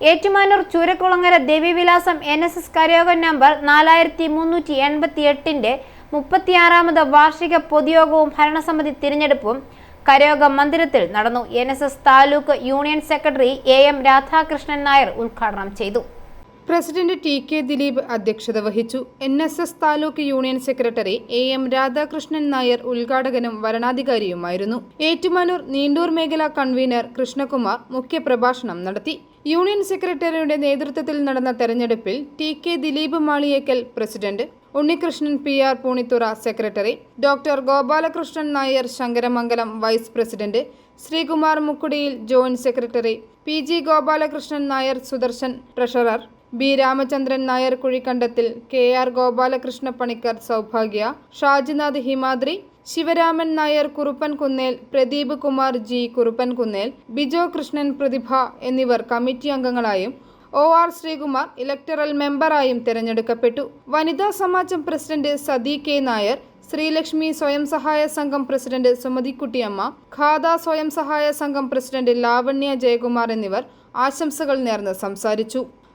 Ettumanoor Choorakkulangara Devivilasam N S S കരയോഗം number നാലായിരത്തി മുന്നൂറ്റി എൺപത്തി എട്ടിന്റെ മുപ്പത്തിയാറാമത് വാർഷിക പൊതുയോഗവും ഭരണസമിതി തിരഞ്ഞെടുപ്പും കരയോഗ മന്ദിരത്തിൽ നടന്നു. N taluk union secretary A M Radhakrishnan Nair ഉദ്ഘാടനം ചെയ്തു. പ്രസിഡന്റ് ടി കെ ദിലീപ് അധ്യക്ഷത വഹിച്ചു. N S S taluk union secretary A M Radhakrishnan Nair ഉദ്ഘാടകനും വരണാധികാരിയുമായിരുന്നു. ഏറ്റുമാനൂർ നീണ്ടൂർ മേഖല കൺവീനർ കൃഷ്ണകുമാർ മുഖ്യപ്രഭാഷണം നടത്തി. യൂണിയൻ സെക്രട്ടറിയുടെ നേതൃത്വത്തിൽ നടന്ന തെരഞ്ഞെടുപ്പിൽ T K Dileep Maliyekkal president Unnikrishnan P R Poonithura secretary doctor Gopalakrishnan Nair Sankaramangalam vice president Sreekumar Mukkudiyil joint secretary P G Gopalakrishnan Nair Sudarshan treasurer B Ramachandran Nair Kuzhikandathil K R Gopalakrishna Panicker Saubhagya Shajinath Himadri Sivaraman Nair Kuruppan Kunnel Pradeep Kumar G Kuruppan Kunnel Bijo Krishnan Prathibha എന്നിവർ committee അംഗങ്ങളായും O R Sreekumar electoral മെമ്പറായും തിരഞ്ഞെടുക്കപ്പെട്ടു. വനിതാ സമാജം president Sathi K Nair Sreelakshmi സ്വയം സഹായ സംഘം president Sumathikuttiyamma ഖാദ സ്വയം സഹായ സംഘം പ്രസിഡന്റ് ലാവണ്യ ജയകുമാർ എന്നിവർ ആശംസകൾ നേർന്ന് സംസാരിച്ചു.